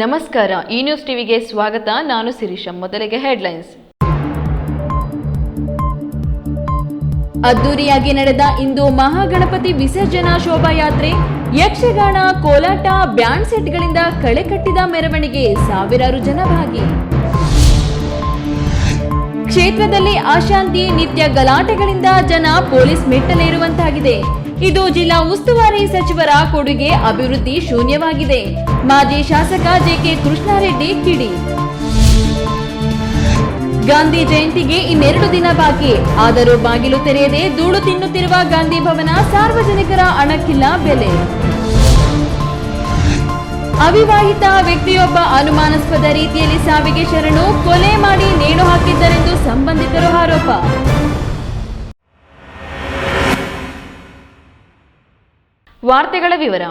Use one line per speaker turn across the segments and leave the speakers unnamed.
ನಮಸ್ಕಾರ, ಈ ನ್ಯೂಸ್ ಟಿವಿಗೆ ಸ್ವಾಗತ. ನಾನು ಸಿರಿಶಂ ಮೊದಲಿಗೆ ಹೆಡ್ಲೈನ್ಸ್.
ಅದ್ದೂರಿಯಾಗಿ ನಡೆದ ಇಂದು ಮಹಾಗಣಪತಿ ವಿಸರ್ಜನಾ ಶೋಭಾಯಾತ್ರೆ, ಯಕ್ಷಗಾನ, ಕೋಲಾಟ, ಬ್ಯಾಂಡ್ ಸೆಟ್ಗಳಿಂದ ಕಳೆ ಕಟ್ಟಿದ ಮೆರವಣಿಗೆ ಸಾವಿರಾರು ಜನ ಭಾಗಿ ಕ್ಷೇತ್ರದಲ್ಲಿ ಅಶಾಂತಿ ನಿತ್ಯ ಗಲಾಟೆಗಳಿಂದ ಜನ ಪೊಲೀಸ್ ಮೆಟ್ಟಲೇರುವಂತಾಗಿದೆ. ಇದು ಜಿಲ್ಲಾ ಉಸ್ತುವಾರಿ ಸಚಿವರ ಕೊಡುಗೆ ಅಭಿವೃದ್ಧಿ ಶೂನ್ಯವಾಗಿದೆ. ಮಾಜಿ ಶಾಸಕ ಜೆಕೆ ಕೃಷ್ಣಾರೆಡ್ಡಿ ಕಿಡಿ. ಗಾಂಧಿ ಜಯಂತಿಗೆ ಇನ್ನೆರಡು ದಿನ ಬಾಕಿ. ಆದರೂ ಬಾಗಿಲು ತೆರೆಯದೆ ಧೂಳು ತಿನ್ನುತ್ತಿರುವ ಗಾಂಧಿ ಭವನ ಸಾರ್ವಜನಿಕರ ಅಣಕ್ಕಿಲ್ಲ ಬೆಲೆ. ಅವಿವಾಹಿತ ವ್ಯಕ್ತಿಯೊಬ್ಬ ಅನುಮಾನಾಸ್ಪದ ರೀತಿಯಲ್ಲಿ ಸಾವಿಗೆ ಶರಣು, ಕೊಲೆ ಮಾಡಿ ನೇಣು ಹಾಕಿದ್ದರೆಂದು ಸಂಬಂಧಿಕರು ಆರೋಪ.
ವಾರ್ತೆಗಳ ವಿವರ.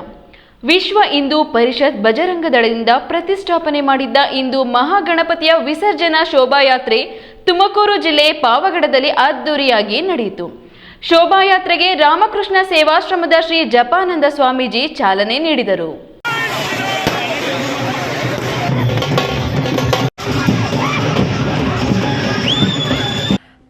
ವಿಶ್ವ ಹಿಂದೂ ಪರಿಷತ್ ಬಜರಂಗ ದಳದಿಂದ ಪ್ರತಿಷ್ಠಾಪನೆ ಮಾಡಿದ್ದ ಇಂದು ಮಹಾಗಣಪತಿಯ ವಿಸರ್ಜನಾ ಶೋಭಾಯಾತ್ರೆ ತುಮಕೂರು ಜಿಲ್ಲೆ ಪಾವಗಡದಲ್ಲಿ ಅದ್ದೂರಿಯಾಗಿ ನಡೆಯಿತು. ಶೋಭಾಯಾತ್ರೆಗೆ ರಾಮಕೃಷ್ಣ ಸೇವಾಶ್ರಮದ ಶ್ರೀ ಜಪಾನಂದ ಸ್ವಾಮೀಜಿ ಚಾಲನೆ ನೀಡಿದರು.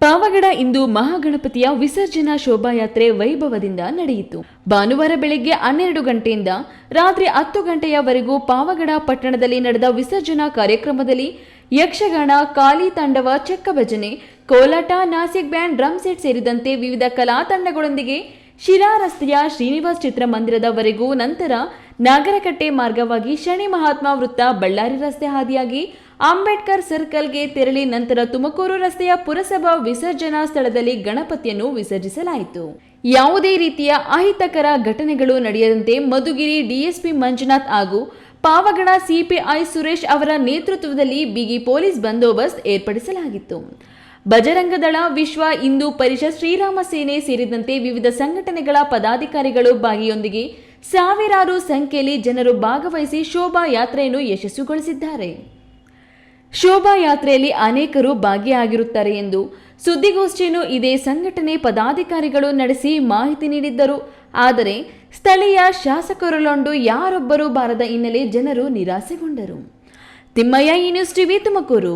ಪಾವಗಡ ಇಂದು ಮಹಾಗಣಪತಿಯ ವಿಸರ್ಜನಾ ಶೋಭಾಯಾತ್ರೆ ವೈಭವದಿಂದ ನಡೆಯಿತು. ಭಾನುವಾರ ಬೆಳಗ್ಗೆ ಹನ್ನೆರಡು ಗಂಟೆಯಿಂದ ರಾತ್ರಿ ಹತ್ತು ಗಂಟೆಯವರೆಗೂ ಪಾವಗಡ ಪಟ್ಟಣದಲ್ಲಿ ನಡೆದ ವಿಸರ್ಜನಾ ಕಾರ್ಯಕ್ರಮದಲ್ಲಿ ಯಕ್ಷಗಾನ ಕಾಲಿ ತಾಂಡವ ಚೆಕ್ಕ ಭಜನೆ ಕೋಲಾಟ, ನಾಸಿಕ್ ಬ್ಯಾಂಡ್, ಡ್ರಮ್ ಸೆಟ್ ಸೇರಿದಂತೆ ವಿವಿಧ ಕಲಾ ತಂಡಗಳೊಂದಿಗೆ ಶಿರಾ ರಸ್ತೆಯ ಶ್ರೀನಿವಾಸ್ ಚಿತ್ರಮಂದಿರದವರೆಗೂ ನಂತರ ನಾಗರಕಟ್ಟೆ ಮಾರ್ಗವಾಗಿ ಶನಿ ಮಹಾತ್ಮ ವೃತ್ತ ಬಳ್ಳಾರಿ ರಸ್ತೆ ಹಾದಿಯಾಗಿ ಅಂಬೇಡ್ಕರ್ ಸರ್ಕಲ್ಗೆ ತೆರಳಿ ನಂತರ ತುಮಕೂರು ರಸ್ತೆಯ ಪುರಸಭಾ ವಿಸರ್ಜನಾ ಸ್ಥಳದಲ್ಲಿ ಗಣಪತಿಯನ್ನು ವಿಸರ್ಜಿಸಲಾಯಿತು. ಯಾವುದೇ ರೀತಿಯ ಅಹಿತಕರ ಘಟನೆಗಳು ನಡೆಯದಂತೆ ಮಧುಗಿರಿ ಡಿಎಸ್ಪಿ ಮಂಜುನಾಥ್ ಹಾಗೂ ಪಾವಗಡ ಸಿಪಿಐ ಸುರೇಶ್ ಅವರ ನೇತೃತ್ವದಲ್ಲಿ ಬಿಗಿ ಪೊಲೀಸ್ ಬಂದೋಬಸ್ತ್ ಏರ್ಪಡಿಸಲಾಗಿತ್ತು. ಬಜರಂಗದಳ, ವಿಶ್ವ ಹಿಂದೂ ಪರಿಷತ್ ಶ್ರೀರಾಮ ಸೇನೆ ಸೇರಿದಂತೆ ವಿವಿಧ ಸಂಘಟನೆಗಳ ಪದಾಧಿಕಾರಿಗಳು ಭಾಗಿಯೊಂದಿಗೆ ಸಾವಿರಾರು ಸಂಖ್ಯೆಯಲ್ಲಿ ಜನರು ಭಾಗವಹಿಸಿ ಶೋಭಾ ಯಾತ್ರೆಯನ್ನು ಯಶಸ್ವಿಗೊಳಿಸಿದ್ದಾರೆ. ಶೋಭಾಯಾತ್ರೆಯಲ್ಲಿ ಅನೇಕರು ಭಾಗಿಯಾಗಿರುತ್ತಾರೆ ಎಂದು ಸುದ್ದಿಗೋಷ್ಠಿಯನ್ನು ಇದೇ ಸಂಘಟನೆ ಪದಾಧಿಕಾರಿಗಳು ನಡೆಸಿ ಮಾಹಿತಿ ನೀಡಿದ್ದರು. ಆದರೆ ಸ್ಥಳೀಯ ಶಾಸಕರಲ್ಲೊಂದು ಯಾರೊಬ್ಬರು ಬಾರದ ಹಿನ್ನೆಲೆ ಜನರು ನಿರಾಸೆಗೊಂಡರು. ತಿಮ್ಮಯ್ಯ ಈ ನ್ಯೂಸ್ ಟಿವಿ ತುಮಕೂರು.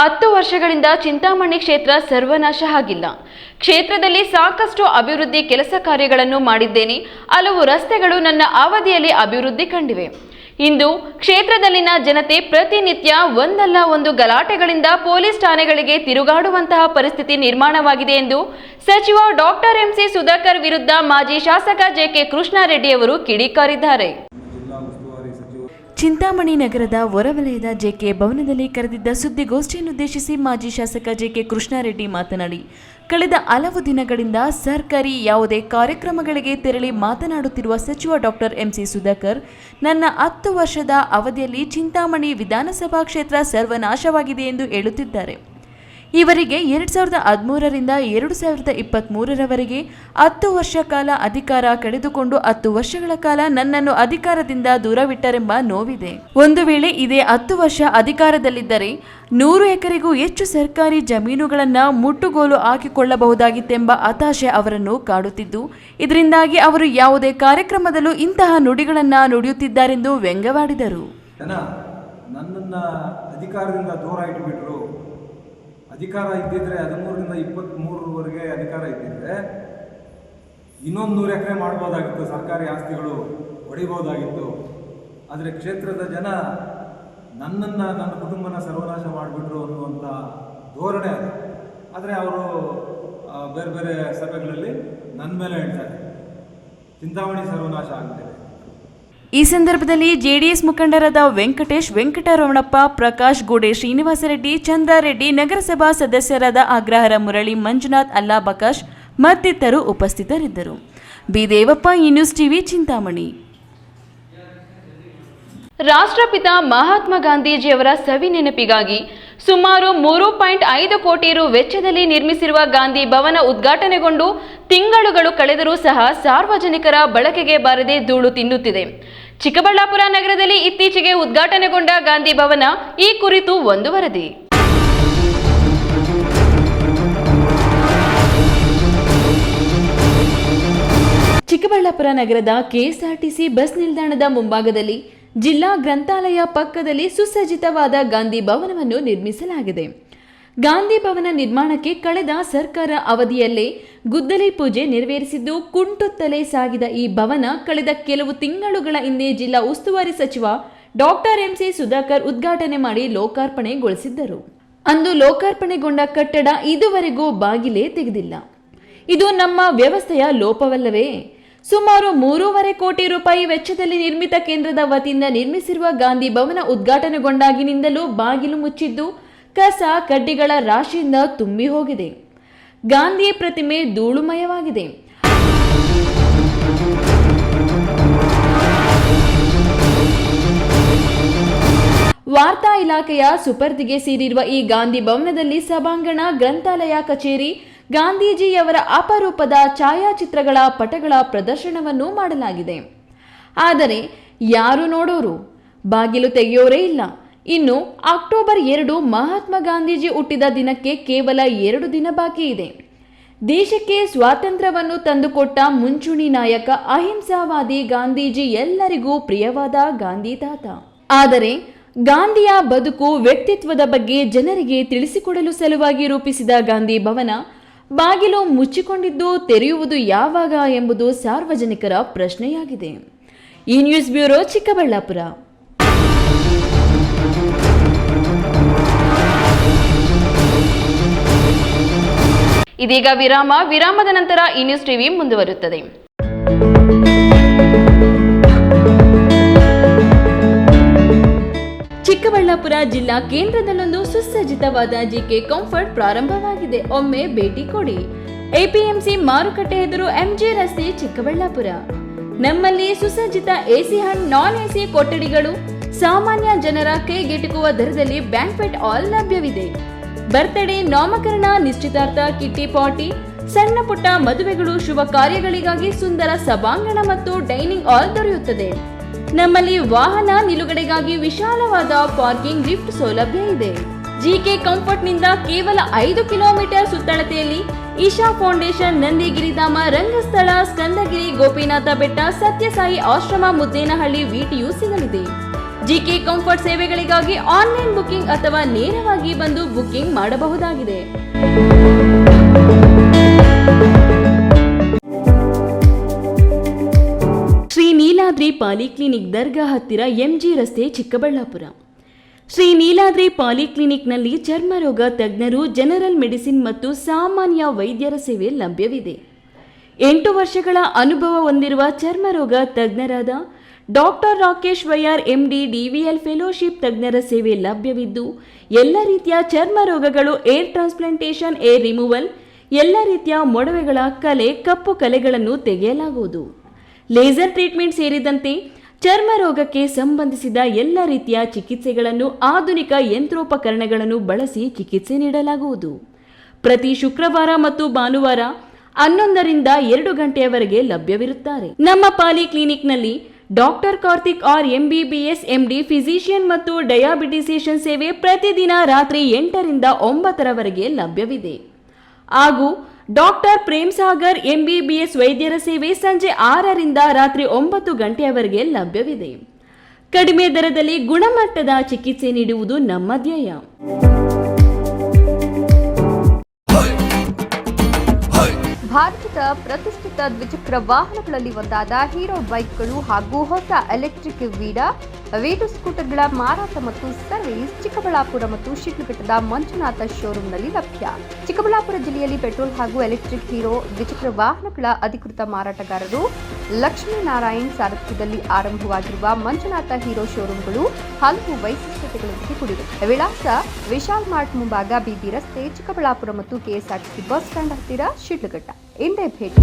ಹತ್ತು ವರ್ಷಗಳಿಂದ ಚಿಂತಾಮಣಿ ಕ್ಷೇತ್ರ ಸರ್ವನಾಶ ಆಗಿಲ್ಲ. ಕ್ಷೇತ್ರದಲ್ಲಿ ಸಾಕಷ್ಟು ಅಭಿವೃದ್ಧಿ ಕೆಲಸ ಕಾರ್ಯಗಳನ್ನು ಮಾಡಿದ್ದೇನೆ. ಹಲವು ರಸ್ತೆಗಳು ನನ್ನ ಅವಧಿಯಲ್ಲಿ ಅಭಿವೃದ್ಧಿ ಕಂಡಿವೆ. ಇಂದು ಕ್ಷೇತ್ರದಲ್ಲಿನ ಜನತೆ ಪ್ರತಿನಿತ್ಯ ಒಂದಲ್ಲ ಒಂದು ಗಲಾಟೆಗಳಿಂದ ಪೊಲೀಸ್ ಠಾಣೆಗಳಿಗೆ ತಿರುಗಾಡುವಂತಹ ಪರಿಸ್ಥಿತಿ ನಿರ್ಮಾಣವಾಗಿದೆ ಎಂದು ಸಚಿವ ಡಾಕ್ಟರ್ ಎಂಸಿ ಸುಧಾಕರ್ ವಿರುದ್ಧ ಮಾಜಿ ಶಾಸಕ ಜೆಕೆ ಕೃಷ್ಣಾರೆಡ್ಡಿಯವರು ಕಿಡಿಕಾರಿದ್ದಾರೆ.
ಚಿಂತಾಮಣಿ ನಗರದ ಹೊರವಲಯದ ಜೆಕೆ ಭವನದಲ್ಲಿ ಕರೆದಿದ್ದ ಸುದ್ದಿಗೋಷ್ಠಿಯನ್ನುದ್ದೇಶಿಸಿ ಮಾಜಿ ಶಾಸಕ ಜೆಕೆ ಕೃಷ್ಣಾರೆಡ್ಡಿ ಮಾತನಾಡಿ, ಕಳೆದ ಹಲವು ದಿನಗಳಿಂದ ಸರ್ಕಾರಿ ಯಾವುದೇ ಕಾರ್ಯಕ್ರಮಗಳಿಗೆ ತೆರಳಿ ಮಾತನಾಡುತ್ತಿರುವ ಸಚಿವ ಡಾಕ್ಟರ್ ಎಂಸಿ ಸುಧಾಕರ್, ನನ್ನ ಹತ್ತು ವರ್ಷದ ಅವಧಿಯಲ್ಲಿ ಚಿಂತಾಮಣಿ ವಿಧಾನಸಭಾ ಕ್ಷೇತ್ರ ಸರ್ವನಾಶವಾಗಿದೆ ಎಂದು ಹೇಳುತ್ತಿದ್ದಾರೆ. ಇವರಿಗೆ ಎರಡ್ ಸಾವಿರದ ಹದಿಮೂರರಿಂದ ಎರಡು ಸಾವಿರದ ಇಪ್ಪತ್ತ್ಮೂರರವರೆಗೆ ಹತ್ತು ವರ್ಷ ಕಾಲ ಅಧಿಕಾರ ಕಳೆದುಕೊಂಡು ಹತ್ತು ವರ್ಷಗಳ ಕಾಲ ನನ್ನನ್ನು ಅಧಿಕಾರದಿಂದ ದೂರವಿಟ್ಟರೆಂಬ ನೋವಿದೆ. ಒಂದು ವೇಳೆ ಇದೇ ಹತ್ತು ವರ್ಷ ಅಧಿಕಾರದಲ್ಲಿದ್ದರೆ ನೂರು ಎಕರೆಗೂ ಹೆಚ್ಚು ಸರ್ಕಾರಿ ಜಮೀನುಗಳನ್ನು ಮುಟ್ಟುಗೋಲು ಹಾಕಿಕೊಳ್ಳಬಹುದಾಗಿತ್ತೆಂಬ ಹತಾಶೆ ಅವರನ್ನು ಕಾಡುತ್ತಿದ್ದು, ಇದರಿಂದಾಗಿ ಅವರು ಯಾವುದೇ ಕಾರ್ಯಕ್ರಮದಲ್ಲೂ ಇಂತಹ ನುಡಿಗಳನ್ನು ನುಡಿಯುತ್ತಿದ್ದಾರೆಂದು ವ್ಯಂಗ್ಯವಾಡಿದರು
ಜನ ನನ್ನನ್ನು ಅಧಿಕಾರದಿಂದ ದೂರ ಇಟ್ಬಿಟ್ರು ಅಧಿಕಾರ ಇದ್ದಿದ್ರೆ ಹದಿಮೂರರಿಂದ ಇಪ್ಪತ್ತ್ಮೂರವರೆಗೆ ಅಧಿಕಾರ ಇದ್ದಿದ್ರೆ ಇನ್ನೊಂದು ನೂರು ಎಕರೆ ಮಾಡ್ಬೋದಾಗಿತ್ತು, ಸರ್ಕಾರಿ ಆಸ್ತಿಗಳು ಹೊಡಿಬೋದಾಗಿತ್ತು ಆದರೆ ಕ್ಷೇತ್ರದ ಜನ ನನ್ನನ್ನು ನನ್ನ ಕುಟುಂಬನ ಸರ್ವನಾಶ ಮಾಡಿಬಿಟ್ರು ಅನ್ನುವಂಥ ಧೋರಣೆ ಅದು. ಆದರೆ ಅವರು ಬೇರೆ ಬೇರೆ ಸಭೆಗಳಲ್ಲಿ ನನ್ನ ಮೇಲೆ ಹೇಳ್ತಾರೆ ಚಿಂತಾಮಣಿ ಸರ್ವನಾಶ ಆಗ್ತಿದೆ
ಈ ಸಂದರ್ಭದಲ್ಲಿ ಜೆಡಿಎಸ್ ಮುಖಂಡರಾದ ವೆಂಕಟೇಶ್, ವೆಂಕಟರಮಣಪ್ಪ, ಪ್ರಕಾಶ್ ಗೋಡೆ ಶ್ರೀನಿವಾಸರೆಡ್ಡಿ ಚಂದ್ರಾರೆಡ್ಡಿ, ನಗರಸಭಾ ಸದಸ್ಯರಾದ ಆಗ್ರಹರ ಮುರಳಿ, ಮಂಜುನಾಥ್ ಅಲ್ಲಾಬಕಾಶ್ ಮತ್ತಿತರರು ಉಪಸ್ಥಿತರಿದ್ದರು. ಬಿ ದೇವಪ್ಪ ಈ ನ್ಯೂಸ್ ಟಿವಿ, ಚಿಂತಾಮಣಿ.
ರಾಷ್ಟ್ರಪಿತ ಮಹಾತ್ಮ ಗಾಂಧೀಜಿಯವರ ಸವಿ ನೆನಪಿಗಾಗಿ ಸುಮಾರು ಮೂರು ಪಾಯಿಂಟ್ ಐದು ಕೋಟಿ ರು ವೆಚ್ಚದಲ್ಲಿ ನಿರ್ಮಿಸಿರುವ ಗಾಂಧಿ ಭವನ ಉದ್ಘಾಟನೆಗೊಂಡು ತಿಂಗಳುಗಳು ಕಳೆದರೂ ಸಹ ಸಾರ್ವಜನಿಕರ ಬಳಕೆಗೆ ಬಾರದೆ ಧೂಳು ತಿನ್ನುತ್ತಿದೆ. ಚಿಕ್ಕಬಳ್ಳಾಪುರ ನಗರದಲ್ಲಿ ಇತ್ತೀಚೆಗೆ ಉದ್ಘಾಟನೆಗೊಂಡ ಗಾಂಧಿ ಭವನ ಈ ಕುರಿತು ಒಂದು ವರದಿ.
ಚಿಕ್ಕಬಳ್ಳಾಪುರ ನಗರದ ಕೆಎಸ್ಆರ್ಟಿಸಿ ಬಸ್ ನಿಲ್ದಾಣದ ಮುಂಭಾಗದಲ್ಲಿ ಜಿಲ್ಲಾ ಗ್ರಂಥಾಲಯ ಪಕ್ಕದಲ್ಲಿ ಸುಸಜ್ಜಿತವಾದ ಗಾಂಧಿ ಭವನವನ್ನು ನಿರ್ಮಿಸಲಾಗಿದೆ. ಗಾಂಧಿ ಭವನ ನಿರ್ಮಾಣಕ್ಕೆ ಕಳೆದ ಸರ್ಕಾರ ಅವಧಿಯಲ್ಲೇ ಗುದ್ದಲಿ ಪೂಜೆ ನೆರವೇರಿಸಿದ್ದು ಕುಂಟುತ್ತಲೇ ಸಾಗಿದ ಈ ಭವನ ಕಳೆದ ಕೆಲವು ತಿಂಗಳುಗಳ ಹಿಂದೆ ಜಿಲ್ಲಾ ಉಸ್ತುವಾರಿ ಸಚಿವ ಡಾಕ್ಟರ್ ಎಂಸಿ ಸುಧಾಕರ್ ಉದ್ಘಾಟನೆ ಮಾಡಿ ಲೋಕಾರ್ಪಣೆಗೊಳಿಸಿದ್ದರು. ಅಂದು ಲೋಕಾರ್ಪಣೆಗೊಂಡ ಕಟ್ಟಡ ಇದುವರೆಗೂ ಬಾಗಿಲೇ ತೆಗೆದಿಲ್ಲ. ಇದು ನಮ್ಮ ವ್ಯವಸ್ಥೆಯ ಲೋಪವಲ್ಲವೇ? ಸುಮಾರು ಮೂರೂವರೆ ಕೋಟಿ ರೂಪಾಯಿ ವೆಚ್ಚದಲ್ಲಿ ನಿರ್ಮಿತ ಕೇಂದ್ರದ ವತಿಯಿಂದ ನಿರ್ಮಿಸಿರುವ ಗಾಂಧಿ ಭವನ ಉದ್ಘಾಟನೆಗೊಂಡಾಗಿನಿಂದಲೂ ಬಾಗಿಲು ಮುಚ್ಚಿದ್ದು ಕಸ ಕಡ್ಡಿಗಳ ರಾಶಿಯಿಂದ ತುಂಬಿ ಹೋಗಿದೆ. ಗಾಂಧಿ ಪ್ರತಿಮೆ ಧೂಳುಮಯವಾಗಿದೆ. ವಾರ್ತಾ ಇಲಾಖೆಯ ಸುಪರ್ದಿಗೆ ಸೇರಿರುವ ಈ ಗಾಂಧಿ ಭವನದಲ್ಲಿ ಸಭಾಂಗಣ, ಗ್ರಂಥಾಲಯ, ಕಚೇರಿ, ಗಾಂಧೀಜಿಯವರ ಅಪರೂಪದ ಛಾಯಾಚಿತ್ರಗಳ ಪಟಗಳ ಪ್ರದರ್ಶನವನ್ನು ಮಾಡಲಾಗಿದೆ. ಆದರೆ ಯಾರು ನೋಡೋರು? ಬಾಗಿಲು ತೆಗೆಯೋರೇ ಇಲ್ಲ. ಇನ್ನು ಅಕ್ಟೋಬರ್ ಎರಡು ಮಹಾತ್ಮ ಗಾಂಧೀಜಿ ಹುಟ್ಟಿದ ದಿನಕ್ಕೆ ಕೇವಲ ಎರಡು ದಿನ ಬಾಕಿ ಇದೆ. ದೇಶಕ್ಕೆ ಸ್ವಾತಂತ್ರ್ಯವನ್ನು ತಂದುಕೊಟ್ಟ ಮುಂಚೂಣಿ ನಾಯಕ, ಅಹಿಂಸಾವಾದಿ ಗಾಂಧೀಜಿ ಎಲ್ಲರಿಗೂ ಪ್ರಿಯವಾದ ಗಾಂಧಿ ತಾತ. ಆದರೆ ಗಾಂಧಿಯ ಬದುಕು ವ್ಯಕ್ತಿತ್ವದ ಬಗ್ಗೆ ಜನರಿಗೆ ತಿಳಿಸಿಕೊಡಲು ಸಲುವಾಗಿ ರೂಪಿಸಿದ ಗಾಂಧಿ ಭವನ ಬಾಗಿಲು ಮುಚ್ಚಿಕೊಂಡಿದ್ದು ತೆರೆಯುವುದು ಯಾವಾಗ ಎಂಬುದು ಸಾರ್ವಜನಿಕರ ಪ್ರಶ್ನೆಯಾಗಿದೆ. ಈ ನ್ಯೂಸ್ ಬ್ಯೂರೋ ಚಿಕ್ಕಬಳ್ಳಾಪುರ.
ಇದೀಗ ವಿರಾಮ. ವಿರಾಮದ ನಂತರ ಈ ನ್ಯೂಸ್ ಟಿವಿ ಮುಂದುವರುತ್ತದೆ
ಚಿಕ್ಕಬಳ್ಳಾಪುರ ಜಿಲ್ಲಾ ಕೇಂದ್ರದಲ್ಲೊಂದು ಸುಸಜ್ಜಿತವಾದ ಜಿಕೆ ಕಂಫರ್ಟ್ ಪ್ರಾರಂಭವಾಗಿದೆ. ಒಮ್ಮೆ ಭೇಟಿ ಕೊಡಿ. ಎಪಿಎಂಸಿ ಮಾರುಕಟ್ಟೆ ಎದುರು ಎಂಜಿ ರಸ್ತೆ ಚಿಕ್ಕಬಳ್ಳಾಪುರ. ನಮ್ಮಲ್ಲಿ ಸುಸಜ್ಜಿತ ಎಸಿ ಹಂಡ್ ನಾನ್ ಎಸಿ ಕೊಠಡಿಗಳು. ಸಾಮಾನ್ಯ ಜನರ ಕೈಗೆಟುಕುವ ದರದಲ್ಲಿ ಬ್ಯಾಂಕ್ವೆಟ್ ಹಾಲ್ ಲಭ್ಯವಿದೆ. ಬರ್ತ್ಡೇ ನಾಮಕರಣ ನಿಶ್ಚಿತಾರ್ಥ ಕಿಟ್ಟಿ ಪಾರ್ಟಿ, ಸಣ್ಣ ಪುಟ್ಟ ಮದುವೆಗಳು ಶುಭ ಕಾರ್ಯಗಳಿಗಾಗಿ ಸುಂದರ ಸಭಾಂಗಣ ಮತ್ತು ಡೈನಿಂಗ್ ಹಾಲ್ ದೊರೆಯುತ್ತದೆ. ನಮ್ಮಲ್ಲಿ ವಾಹನ ನಿಲುಗಡೆಗಾಗಿ ವಿಶಾಲವಾದ ಪಾರ್ಕಿಂಗ್ ಲಿಫ್ಟ್ ಸೌಲಭ್ಯ ಇದೆ. ಜಿಕೆ ಕಂಫರ್ಟ್ನಿಂದ ಕೇವಲ ಐದು ಕಿಲೋಮೀಟರ್ ಸುತ್ತಳತೆಯಲ್ಲಿ ಈಶಾ ಫೌಂಡೇಶನ್ ನಂದಿಗಿರಿಧಾಮ ರಂಗಸ್ಥಳ, ಸ್ಕಂದಗಿರಿ, ಗೋಪಿನಾಥ ಬೆಟ್ಟ, ಸತ್ಯಸಾಯಿ ಆಶ್ರಮ, ಮುದ್ದೇನಹಳ್ಳಿ ವಿಟಿಯು ಸಿಗಲಿದೆ. ಜಿಕೆ ಕಂಫರ್ಟ್ ಸೇವೆಗಳಿಗಾಗಿ ಆನ್ಲೈನ್ ಬುಕಿಂಗ್ ಅಥವಾ ನೇರವಾಗಿ ಬಂದು ಬುಕಿಂಗ್ ಮಾಡಬಹುದಾಗಿದೆ. ಶ್ರೀ ನೀಲಾದ್ರಿ ಪಾಲಿಕ್ಲಿನಿಕ್ ದರ್ಗಾ ಹತ್ತಿರ ಎಂಜಿ ರಸ್ತೆ ಚಿಕ್ಕಬಳ್ಳಾಪುರ. ಶ್ರೀ ನೀಲಾದ್ರಿ ಪಾಲಿಕ್ಲಿನಿಕ್ನಲ್ಲಿ ಚರ್ಮರೋಗ ತಜ್ಞರು, ಜನರಲ್ ಮೆಡಿಸಿನ್ ಮತ್ತು ಸಾಮಾನ್ಯ ವೈದ್ಯರ ಸೇವೆ ಲಭ್ಯವಿದೆ. ಎಂಟು ವರ್ಷಗಳ ಅನುಭವ ಹೊಂದಿರುವ ಚರ್ಮರೋಗ ತಜ್ಞರಾದ doctor Rakesh YR MD DVL fellowship ತಜ್ಞರ ಸೇವೆ ಲಭ್ಯವಿದ್ದು, ಎಲ್ಲ ರೀತಿಯ ಚರ್ಮ ರೋಗಗಳು, ಏರ್ ಟ್ರಾನ್ಸ್ಪ್ಲಾಂಟೇಷನ್, ಏರ್ ರಿಮೂವಲ್, ಎಲ್ಲ ರೀತಿಯ ಮೊಡವೆಗಳ ಕಲೆ, ಕಪ್ಪು ಕಲೆಗಳನ್ನು ತೆಗೆಯಲಾಗುವುದು. ಲೇಸರ್ ಟ್ರೀಟ್ಮೆಂಟ್ ಸೇರಿದಂತೆ ಚರ್ಮ ರೋಗಕ್ಕೆ ಸಂಬಂಧಿಸಿದ ಎಲ್ಲ ರೀತಿಯ ಚಿಕಿತ್ಸೆಗಳನ್ನು ಆಧುನಿಕ ಯಂತ್ರೋಪಕರಣಗಳನ್ನು ಬಳಸಿ ಚಿಕಿತ್ಸೆ ನೀಡಲಾಗುವುದು. ಪ್ರತಿ ಶುಕ್ರವಾರ ಮತ್ತು ಭಾನುವಾರ ಹನ್ನೊಂದರಿಂದ ಎರಡು ಗಂಟೆಯವರೆಗೆ ಲಭ್ಯವಿರುತ್ತಾರೆ. ನಮ್ಮ poly ಕ್ಲಿನಿಕ್ನಲ್ಲಿ doctor Karthik R MBBS, MD physician ಮತ್ತು ಡಯಾಬಿಟಿಸೇಷನ್ ಸೇವೆ ಪ್ರತಿದಿನ ರಾತ್ರಿ ಎಂಟರಿಂದ ಒಂಬತ್ತರವರೆಗೆ ಲಭ್ಯವಿದೆ. ಹಾಗೂ ಡಾಕ್ಟರ್ ಪ್ರೇಮ್ ಸಾಗರ್ ಎಂಬಿಬಿಎಸ್ ವೈದ್ಯರ ಸೇವೆ ಸಂಜೆ ಆರರಿಂದ ರಾತ್ರಿ ಒಂಬತ್ತು ಗಂಟೆಯವರೆಗೆ ಲಭ್ಯವಿದೆ. ಕಡಿಮೆ ದರದಲ್ಲಿ ಗುಣಮಟ್ಟದ ಚಿಕಿತ್ಸೆ ನೀಡುವುದು ನಮ್ಮ ಧ್ಯೇಯ.
ಭಾರತದ ಪ್ರತಿಷ್ಠಿತ ದ್ವಿಚಕ್ರ ವಾಹನಗಳಲ್ಲಿ ಒಂದಾದ ಹೀರೋ ಬೈಕ್ಗಳು ಹಾಗೂ ಹೊಸ ಎಲೆಕ್ಟ್ರಿಕ್ ವೀಡಾ ವೇಟು ಸ್ಕೂಟರ್ಗಳ ಮಾರಾಟ ಮತ್ತು ಸರ್ವಿಸ್ ಚಿಕ್ಕಬಳ್ಳಾಪುರ ಮತ್ತು ಶಿಡ್ಲಘಟ್ಟದ ಮಂಜುನಾಥ ಶೋರೂಂನಲ್ಲಿ ಲಭ್ಯ. ಚಿಕ್ಕಬಳ್ಳಾಪುರ ಜಿಲ್ಲೆಯಲ್ಲಿ ಪೆಟ್ರೋಲ್ ಹಾಗೂ ಎಲೆಕ್ಟ್ರಿಕ್ ಹೀರೋ ದ್ವಿಚಕ್ರ ವಾಹನಗಳ ಅಧಿಕೃತ ಮಾರಾಟಗಾರರು ಲಕ್ಷ್ಮೀನಾರಾಯಣ್ ಸಾರಥ್ಯದಲ್ಲಿ ಆರಂಭವಾಗಿರುವ ಮಂಜುನಾಥ ಹೀರೋ ಶೋರೂಮ್ಗಳು ಹಲವು ವೈಶಿಷ್ಟ್ಯತೆಗಳೊಂದಿಗೆ ಕೂಡಿವೆ ವಿಳಾಸ ವಿಶಾಲ್ ಮಾರ್ಟ್ ಮುಂಭಾಗ ಬಿಬಿ ರಸ್ತೆ ಚಿಕ್ಕಬಳ್ಳಾಪುರ ಮತ್ತು ಕೆಎಸ್ಆರ್ಟಿಸಿ ಬಸ್ ಸ್ಟ್ಯಾಂಡ್ ಹತ್ತಿರ ಶಿಡ್ಲಘಟ್ಟ. ಇಂದೇ ಭೇಟಿ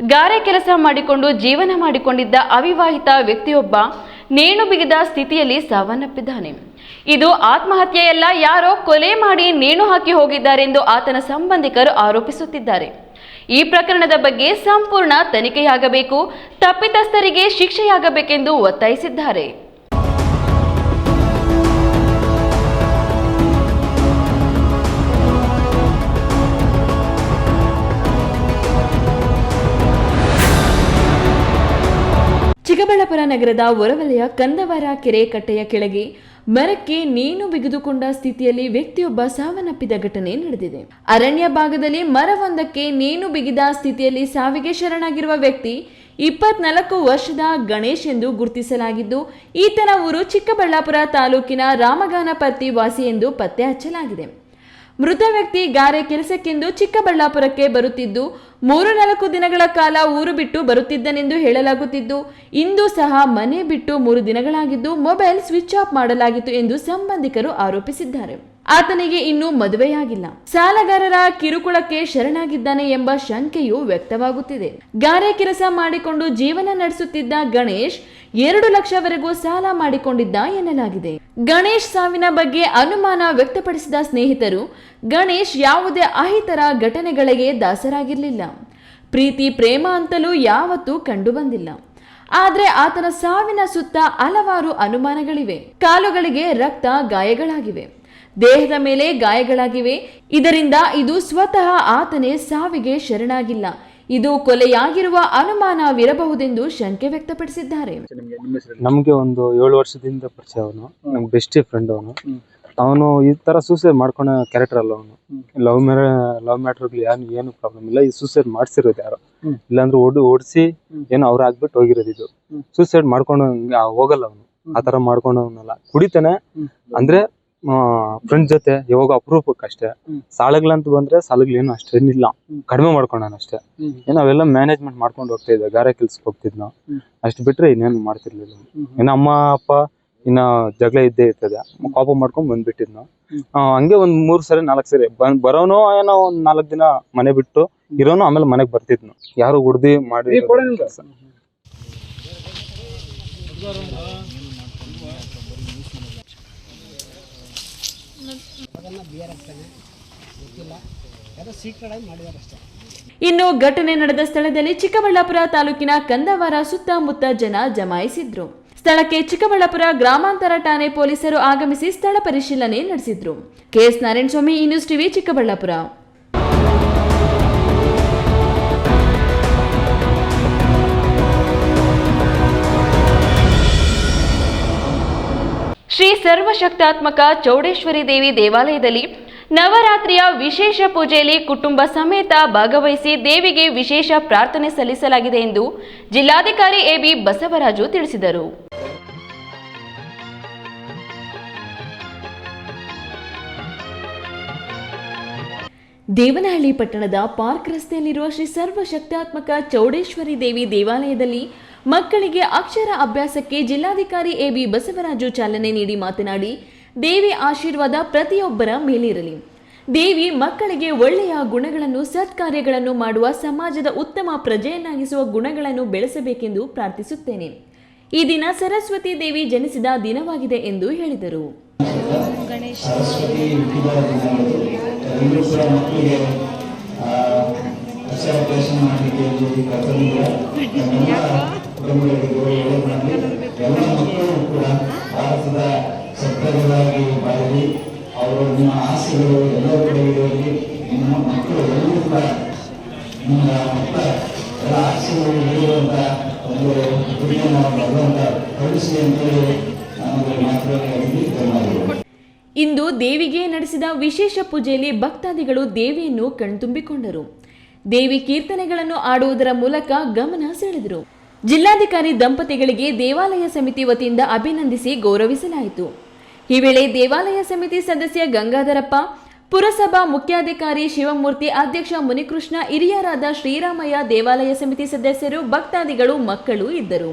ಗಾರೆ ಕೆಲಸ ಮಾಡಿಕೊಂಡು ಜೀವನ ಮಾಡಿಕೊಂಡಿದ್ದ ಅವಿವಾಹಿತ ವ್ಯಕ್ತಿಯೊಬ್ಬ ನೇಣು ಬಿಗಿದ ಸ್ಥಿತಿಯಲ್ಲಿ ಸಾವನ್ನಪ್ಪಿದ್ದಾನೆ. ಇದು ಆತ್ಮಹತ್ಯೆಯಲ್ಲ ಯಾರೋ ಕೊಲೆ ಮಾಡಿ ನೇಣು ಹಾಕಿ ಹೋಗಿದ್ದಾರೆಂದು ಆತನ ಸಂಬಂಧಿಕರು ಆರೋಪಿಸುತ್ತಿದ್ದಾರೆ. ಈ ಪ್ರಕರಣದ ಬಗ್ಗೆ ಸಂಪೂರ್ಣ ತನಿಖೆಯಾಗಬೇಕು, ತಪ್ಪಿತಸ್ಥರಿಗೆ ಶಿಕ್ಷೆಯಾಗಬೇಕೆಂದು ಒತ್ತಾಯಿಸಿದ್ದಾರೆ.
ಚಿಕ್ಕಬಳ್ಳಾಪುರ ನಗರದ ಹೊರವಲಯ ಕಂದವರ ಕೆರೆ ಕಟ್ಟೆಯ ಕೆಳಗೆ ಮರಕ್ಕೆ ನೇಣು ಬಿಗಿದುಕೊಂಡ ಸ್ಥಿತಿಯಲ್ಲಿ ವ್ಯಕ್ತಿಯೊಬ್ಬ ಸಾವನ್ನಪ್ಪಿದ ಘಟನೆ ನಡೆದಿದೆ. ಅರಣ್ಯ ಭಾಗದಲ್ಲಿ ಮರವೊಂದಕ್ಕೆ ನೇಣು ಬಿಗಿದ ಸ್ಥಿತಿಯಲ್ಲಿ ಸಾವಿಗೆ ಶರಣಾಗಿರುವ ವ್ಯಕ್ತಿ ಇಪ್ಪತ್ನಾಲ್ಕು ವರ್ಷದ ಗಣೇಶ್ ಎಂದು ಗುರುತಿಸಲಾಗಿದ್ದು, ಈತನ ಊರು ಚಿಕ್ಕಬಳ್ಳಾಪುರ ತಾಲೂಕಿನ ರಾಮಗಾನಪರ್ತಿ ವಾಸಿ ಎಂದು ಪತ್ತೆ ಹಚ್ಚಲಾಗಿದೆ. ಮೃತ ವ್ಯಕ್ತಿ ಗಾರೆ ಕೆಲಸಕ್ಕೆಂದು ಚಿಕ್ಕಬಳ್ಳಾಪುರಕ್ಕೆ ಬರುತ್ತಿದ್ದು, ಮೂರು ನಾಲ್ಕು ದಿನಗಳ ಕಾಲ ಊರು ಬಿಟ್ಟು ಬರುತ್ತಿದ್ದನೆಂದು ಹೇಳಲಾಗುತ್ತಿದ್ದು, ಇಂದು ಸಹ ಮನೆ ಬಿಟ್ಟು ಮೂರು ದಿನಗಳಾಗಿದ್ದು, ಮೊಬೈಲ್ ಸ್ವಿಚ್ ಆಫ್ ಮಾಡಲಾಗಿತ್ತು ಎಂದು ಸಂಬಂಧಿಕರು ಆರೋಪಿಸಿದ್ದಾರೆ. ಆತನಿಗೆ ಇನ್ನೂ ಮದುವೆಯಾಗಿಲ್ಲ. ಸಾಲಗಾರರ ಕಿರುಕುಳಕ್ಕೆ ಶರಣಾಗಿದ್ದಾನೆ ಎಂಬ ಶಂಕೆಯು ವ್ಯಕ್ತವಾಗುತ್ತಿದೆ. ಗಾರೆ ಕೆಲಸ ಮಾಡಿಕೊಂಡು ಜೀವನ ನಡೆಸುತ್ತಿದ್ದ ಗಣೇಶ್ ಎರಡು ಲಕ್ಷವರೆಗೂ ಸಾಲ ಮಾಡಿಕೊಂಡಿದ್ದ ಎನ್ನಲಾಗಿದೆ. ಗಣೇಶ್ ಸಾವಿನ ಬಗ್ಗೆ ಅನುಮಾನ ವ್ಯಕ್ತಪಡಿಸಿದ ಸ್ನೇಹಿತರು, ಗಣೇಶ್ ಯಾವುದೇ ಅಹಿತರ ಘಟನೆಗಳಿಗೆ ದಾಸರಾಗಿರಲಿಲ್ಲ. ಪ್ರೀತಿ, ಪ್ರೇಮ ಅಂತಲೂ ಯಾವತ್ತೂ ಕಂಡುಬಂದಿಲ್ಲ. ಆದ್ರೆ ಆತನ ಸಾವಿನ ಸುತ್ತ ಹಲವಾರು ಅನುಮಾನಗಳಿವೆ. ಕಾಲುಗಳಿಗೆ ರಕ್ತ ಗಾಯಗಳಾಗಿವೆ. ದೇಹದ ಮೇಲೆ ಗಾಯಗಳಾಗಿವೆ. ಇದರಿಂದ ಇದು ಸ್ವತಃ ಆತನೇ ಸಾವಿಗೆ ಶರಣಾಗಿಲ್ಲ. ಇದು ಕೊಲೆಯಾಗಿರುವ ಅನುಮಾನವಿರಬಹುದೆಂದು ಶಂಕೆ ವ್ಯಕ್ತಪಡಿಸಿದ್ದಾರೆ.
ನಮಗೆ ಒಂದು ಏಳು ವರ್ಷದಿಂದ ಪರಿಚಯ ಅವನು. ನಮ್ ಬೆಸ್ಟ್ ಫ್ರೆಂಡ್ ಅವನು. ಅವನು ಈ ತರ ಸೂಸೈಡ್ ಮಾಡ್ಕೊಳೋ ಕ್ಯಾರೆಕ್ಟರ್ ಅಲ್ಲ ಅವನು. ಲವ್ ಮ್ಯಾರ ಲವ್ ಮ್ಯಾಟರ್ ಏನು ಏನು ಪ್ರಾಬ್ಲಮ್ ಇಲ್ಲ. ಈ ಸೂಸೈಡ್ ಮಾಡ್ಸಿರೋದು ಯಾರು? ಇಲ್ಲಾಂದ್ರೆ ಓಡಿ, ಓಡಿಸಿ ಏನೋ ಅವ್ರ ಆಗ್ಬಿಟ್ಟು ಹೋಗಿರೋದು ಇದು. ಸೂಸೈಡ್ ಮಾಡ್ಕೊಂಡು ಹೋಗಲ್ಲ ಅವನು. ಆ ತರ ಮಾಡ್ಕೊಂಡವನಲ್ಲ. ಕುಡಿತಾನೆ. ಅಂದ್ರೆ ಫ್ರೆಂಡ್ ಜೊತೆ ಇವಾಗ ಅಪರೂಪಕ್ಕೆ ಅಷ್ಟೇ ಸಾಲಗಳಂತ ಬಂದ್ರೆ ಸಾಲಗಳೇನು ಅಷ್ಟೇನಿಲ್ಲ. ಕಡಿಮೆ ಮಾಡ್ಕೊಂಡಾನ ಅಷ್ಟೇ. ಏನೋ ಅವೆಲ್ಲ ಮ್ಯಾನೇಜ್ಮೆಂಟ್ ಮಾಡ್ಕೊಂಡು ಹೋಗ್ತಾ ಇದ್ದೆ ಗಾರೆ ಕೆಲ್ಸಕ್ಕೆ ಹೋಗ್ತಿದ್ ನಾವು ಅಷ್ಟು ಬಿಟ್ರೆ ಇನ್ನೇನು ಮಾಡ್ತಿರ್ಲಿಲ್ಲ. ಇನ್ನು ಅಮ್ಮ ಅಪ್ಪ ಇನ್ನ ಜಗಳ ಇದ್ದೇ ಇರ್ತದೆ. ಕೋಪ ಮಾಡ್ಕೊಂಡ್ ಬಂದ್ಬಿಟ್ಟಿದ್ ನಾವು ಹಂಗೆ ಒಂದ್ ಮೂರ್ ಸರಿ ನಾಲ್ಕು ಸರಿ. ಬಂದ್ ಬರೋನು ಏನೋ ಒಂದ್ ನಾಲ್ಕ್ ದಿನ ಮನೆ ಬಿಟ್ಟು ಇರೋನು ಆಮೇಲೆ ಮನೆಗೆ ಬರ್ತಿದ್ನು. ಯಾರು ಹುಡ್ದಿ ಮಾಡಿ ಕೆಲ್ಸ.
ಇನ್ನು ಘಟನೆ ನಡೆದ ಸ್ಥಳದಲ್ಲಿ ಚಿಕ್ಕಬಳ್ಳಾಪುರ ತಾಲೂಕಿನ ಕಂದವಾರ ಸುತ್ತಮುತ್ತ ಜನ ಜಮಾಯಿಸಿದ್ರು. ಸ್ಥಳಕ್ಕೆ ಚಿಕ್ಕಬಳ್ಳಾಪುರ ಗ್ರಾಮಾಂತರ ಠಾಣೆ ಪೊಲೀಸರು ಆಗಮಿಸಿ ಸ್ಥಳ ಪರಿಶೀಲನೆ ನಡೆಸಿದ್ರು. KS Narayanaswamy, news TV Chikkaballapur.
Shri ಸರ್ವಶಕ್ತಾತ್ಮಕ Chowdeshwari Devi ದೇವಾಲಯದಲ್ಲಿ ನವರಾತ್ರಿಯ ವಿಶೇಷ ಪೂಜೆಯಲ್ಲಿ ಕುಟುಂಬ ಸಮೇತ ಭಾಗವಹಿಸಿ ದೇವಿಗೆ ವಿಶೇಷ ಪ್ರಾರ್ಥನೆ ಸಲ್ಲಿಸಲಾಗಿದೆ ಎಂದು ಜಿಲ್ಲಾಧಿಕಾರಿ ಎಬಿ ಬಸವರಾಜು ತಿಳಿಸಿದರು.
ದೇವನಹಳ್ಳಿ ಪಟ್ಟಣದ ಪಾರ್ಕ್ ರಸ್ತೆಯಲ್ಲಿರುವ ಶ್ರೀ ಸರ್ವಶಕ್ತಾತ್ಮಕ ಚೌಡೇಶ್ವರಿ ದೇವಿ ದೇವಾಲಯದಲ್ಲಿ ಮಕ್ಕಳಿಗೆ ಅಕ್ಷರ ಅಭ್ಯಾಸಕ್ಕೆ ಜಿಲ್ಲಾಧಿಕಾರಿ ಎಬಿ ಬಸವರಾಜು ಚಾಲನೆ ನೀಡಿ ಮಾತನಾಡಿ, ದೇವಿ ಆಶೀರ್ವಾದ ಪ್ರತಿಯೊಬ್ಬರ ಮೇಲಿರಲಿ. ದೇವಿ ಮಕ್ಕಳಿಗೆ ಒಳ್ಳೆಯ ಗುಣಗಳನ್ನು, ಸತ್ಕಾರ್ಯಗಳನ್ನು ಮಾಡುವ ಸಮಾಜದ ಉತ್ತಮ ಪ್ರಜೆಯನ್ನಾಗಿಸುವ ಗುಣಗಳನ್ನು ಬೆಳೆಸಬೇಕೆಂದು ಪ್ರಾರ್ಥಿಸುತ್ತೇನೆ. ಈ ದಿನ ಸರಸ್ವತಿ ದೇವಿ ಜನಿಸಿದ ದಿನವಾಗಿದೆ ಎಂದು ಹೇಳಿದರು.
ಸರಸ್ವತಿ ಕುಟುಂಬಗಳಿಗೆ ಮಾಡಲಿ ಎಲ್ಲ ಮಕ್ಕಳು ಕೂಡ ಭಾರತದ ಸತ್ಯಗಳಾಗಿ ಬಾಳಲಿ ಅವರು ನಿಮ್ಮ ಆಸೆಗಳು ಎಲ್ಲರೂ ಕೂಡ ಇರಲಿ ನಿಮ್ಮ ಮಕ್ಕಳು ಎಲ್ಲರೂ ಕೂಡ ನಿಮ್ಮ ಮಕ್ಕಳ ಎಲ್ಲ ಆಸೆಗಳು ಇರುವಂತ ಒಂದು ದುಡಿಯನ್ನು ಭಗವಂತ ಕಳಿಸಿ ಅಂತೇಳಿ ಮಾತುಗಳಿಗೆ ಧನ್ಯವಾದಗಳು
ಇಂದು ದೇವಿಗೆ ನಡೆಸಿದ ವಿಶೇಷ ಪೂಜೆಯಲ್ಲಿ ಭಕ್ತಾದಿಗಳು ದೇವಿಯನ್ನು ಕಣ್ತುಂಬಿಕೊಂಡರು. ದೇವಿ ಕೀರ್ತನೆಗಳನ್ನು ಆಡುವುದರ ಮೂಲಕ ಗಮನ ಸೆಳೆದರು. ಜಿಲ್ಲಾಧಿಕಾರಿ ದಂಪತಿಗಳಿಗೆ ದೇವಾಲಯ ಸಮಿತಿ ವತಿಯಿಂದ ಅಭಿನಂದಿಸಿ ಗೌರವಿಸಲಾಯಿತು. ಈ ವೇಳೆ ದೇವಾಲಯ ಸಮಿತಿ ಸದಸ್ಯ ಗಂಗಾಧರಪ್ಪ, ಪುರಸಭಾ ಮುಖ್ಯಾಧಿಕಾರಿ ಶಿವಮೂರ್ತಿ, ಅಧ್ಯಕ್ಷ ಮುನಿಕೃಷ್ಣ, ಹಿರಿಯರಾದ ಶ್ರೀರಾಮಯ್ಯ, ದೇವಾಲಯ ಸಮಿತಿ ಸದಸ್ಯರು, ಭಕ್ತಾದಿಗಳು, ಮಕ್ಕಳು ಇದ್ದರು.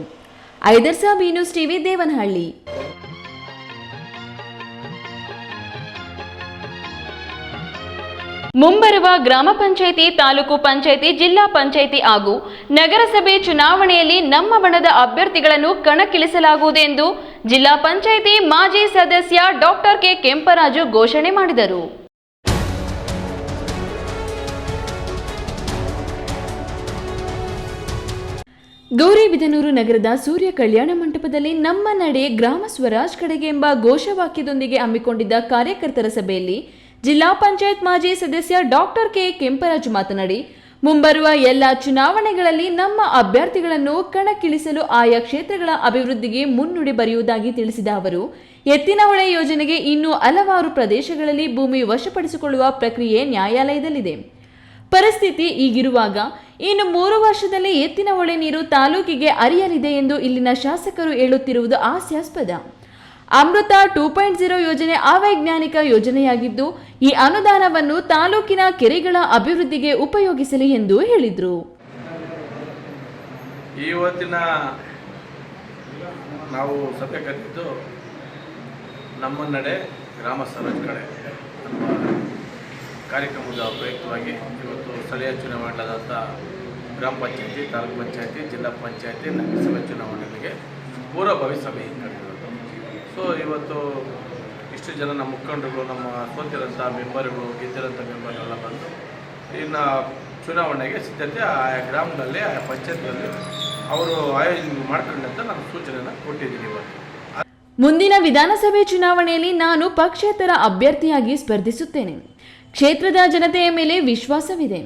ಐದರ್ ಸಾಬ್ ಈ ನ್ಯೂಸ್ ಟಿವಿ, ದೇವನಹಳ್ಳಿ.
ಮುಂಬರುವ ಗ್ರಾಮ ಪಂಚಾಯಿತಿ, ತಾಲೂಕು ಪಂಚಾಯಿತಿ, ಜಿಲ್ಲಾ ಪಂಚಾಯಿತಿ ಹಾಗೂ ನಗರಸಭೆ ಚುನಾವಣೆಯಲ್ಲಿ ನಮ್ಮ ಬಣದ ಅಭ್ಯರ್ಥಿಗಳನ್ನು ಕಣಕ್ಕಿಳಿಸಲಾಗುವುದು ಎಂದು ಜಿಲ್ಲಾ ಪಂಚಾಯಿತಿ ಮಾಜಿ ಸದಸ್ಯ ಡಾಕ್ಟರ್ ಕೆ ಕೆಂಪರಾಜು ಘೋಷಣೆ ಮಾಡಿದರು.
ಗೌರಿಬಿದನೂರು ನಗರದ ಸೂರ್ಯ ಕಲ್ಯಾಣ ಮಂಟಪದಲ್ಲಿ ನಮ್ಮ ನಡೆ ಗ್ರಾಮ ಸ್ವರಾಜ್ ಕಡೆಗೆ ಎಂಬ ಘೋಷವಾಕ್ಯದೊಂದಿಗೆ ಹಮ್ಮಿಕೊಂಡಿದ್ದ ಕಾರ್ಯಕರ್ತರ ಸಭೆಯಲ್ಲಿ ಜಿಲ್ಲಾ ಪಂಚಾಯತ್ ಮಾಜಿ ಸದಸ್ಯ ಡಾಕ್ಟರ್ ಕೆ ಕೆಂಪರಾಜು ಮಾತನಾಡಿ ಮುಂಬರುವ ಎಲ್ಲ ಚುನಾವಣೆಗಳಲ್ಲಿ ನಮ್ಮ ಅಭ್ಯರ್ಥಿಗಳನ್ನು ಕಣಕ್ಕಿಳಿಸಲು ಆಯಾ ಕ್ಷೇತ್ರಗಳ ಅಭಿವೃದ್ಧಿಗೆ ಮುನ್ನುಡಿ ಬರೆಯುವುದಾಗಿ ತಿಳಿಸಿದ ಅವರು ಎತ್ತಿನಹೊಳೆ ಯೋಜನೆಗೆ ಇನ್ನೂ ಹಲವಾರು ಪ್ರದೇಶಗಳಲ್ಲಿ ಭೂಮಿ ವಶಪಡಿಸಿಕೊಳ್ಳುವ ಪ್ರಕ್ರಿಯೆ ನ್ಯಾಯಾಲಯದಲ್ಲಿದೆ. ಪರಿಸ್ಥಿತಿ ಈಗಿರುವಾಗ ಇನ್ನು ಮೂರು ವರ್ಷದಲ್ಲಿ ಎತ್ತಿನಹೊಳೆ ನೀರು ತಾಲೂಕಿಗೆ ಅರಿಯಲಿದೆ ಎಂದು ಇಲ್ಲಿನ ಶಾಸಕರು ಹೇಳುತ್ತಿರುವುದು ಹಾಸ್ಯಾಸ್ಪದ. ಅಮೃತ ಟೂ ಪಾಯಿಂಟ್ ಜೀರೋ ಯೋಜನೆ ಅವೈಜ್ಞಾನಿಕ ಯೋಜನೆಯಾಗಿದ್ದು, ಈ ಅನುದಾನವನ್ನು ತಾಲೂಕಿನ ಕೆರೆಗಳ ಅಭಿವೃದ್ಧಿಗೆ ಉಪಯೋಗಿಸಲಿ ಎಂದು ಹೇಳಿದರು.
ಇವತ್ತಿನ ನಾವು ಸಭೆ ಕರೆದಿದ್ದು ನಮ್ಮ ನಡೆ ಗ್ರಾಮ ಸ್ವರಾಜ್ ಕಡೆ ನಮ್ಮ ಕಾರ್ಯಕ್ರಮದ ಪ್ರಯುಕ್ತವಾಗಿ ಇವತ್ತು ಸ್ಥಳೀಯ ಚುನಾವಣೆಗಳಾದಂಥ ಗ್ರಾಮ ಪಂಚಾಯತಿ, ತಾಲೂಕು ಪಂಚಾಯತಿ, ಜಿಲ್ಲಾ ಪಂಚಾಯತಿ, ನಗರಸಭೆ ಚುನಾವಣೆಗಳಿಗೆ ಪೂರ್ವಭಾವಿ ಸಭೆ ಸೊ ಇವತ್ತು ಇಷ್ಟು ಜನ ನಮ್ಮ ಮುಖಂಡರುಗಳು, ನಮ್ಮ ಸೋತಿರೋಂಥ ಮೆಂಬರ್ಗಳು ಗೆದ್ದಿರೋಂಥ ಮೆಂಬರ್ಗಳೆಲ್ಲ ಬಂದು ಇನ್ನು ಚುನಾವಣೆಗೆ ಸಿದ್ಧತೆ ಆಯಾ ಗ್ರಾಮದಲ್ಲಿ ಆಯಾ ಪಂಚಾಯತ್ನಲ್ಲಿ ಅವರು ಆಯೋಜನೆ ಮಾಡ್ಕೊಂಡಂತ ನಾನು ಸೂಚನೆಯನ್ನು ಕೊಟ್ಟಿದ್ದೀನಿ ಇವತ್ತು.
ಮುಂದಿನ ವಿಧಾನಸಭೆ ಚುನಾವಣೆಯಲ್ಲಿ ನಾನು ಪಕ್ಷೇತರ ಅಭ್ಯರ್ಥಿಯಾಗಿ ಸ್ಪರ್ಧಿಸುತ್ತೇನೆ. ಕ್ಷೇತ್ರದ ಜನತೆಯ ಮೇಲೆ ವಿಶ್ವಾಸವಿದೆ.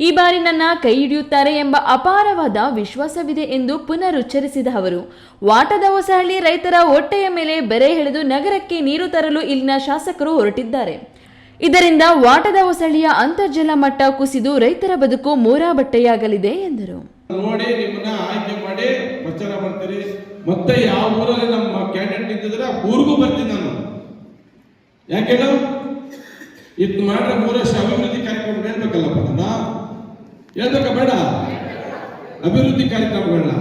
ಈ ಬಾರಿ ನನ್ನ ಕೈ ಹಿಡಿಯುತ್ತಾರೆ ಎಂಬ ಅಪಾರವಾದ ವಿಶ್ವಾಸವಿದೆ ಎಂದು ಪುನರುಚ್ಚರಿಸಿದ ಅವರು, ವಾಟದ ಹೊಸಹಳ್ಳಿ ರೈತರ ಹೊಟ್ಟೆಯ ಮೇಲೆ ಬೆರೆ ಎಳೆದು ನಗರಕ್ಕೆ ನೀರು ತರಲು ಇಲ್ಲಿನ ಶಾಸಕರು ಹೊರಟಿದ್ದಾರೆ. ಇದರಿಂದ ವಾಟದ ಹೊಸಹಳ್ಳಿಯ ಅಂತರ್ಜಲ ಮಟ್ಟ ಕುಸಿದು ರೈತರ ಬದುಕು ಮೂರಾಬಟ್ಟೆಯಾಗಲಿದೆ ಎಂದರು.
ನೋಡಿ, ನಿಮ್ಮನ್ನ ಆಯ್ಕೆ ಮಾಡಿ ಮಾಡ್ತೀರಿ. ಮತ್ತೆ ಯಾವ ಊರಲ್ಲಿ ನಮ್ಮ ಕ್ಯಾಂಡಿಡೇಟ್ ಆ ಊರಿಗೂ ಬರ್ತೀನಿ ನಾನು. ಯಾಕೆ ಇದು ಮಾಡ್ರೆ ಮೂರು ವರ್ಷ ಅಭಿವೃದ್ಧಿ ಕಾರ್ಯಕ್ರಮ ಹೇಳ್ಬೇಕಲ್ಲ ಪಟ್ಟಣ ಹೇಳ್ಬೇಕ ಬೇಡ. ಅಭಿವೃದ್ಧಿ ಕಾರ್ಯಕ್ರಮಗಳನ್ನ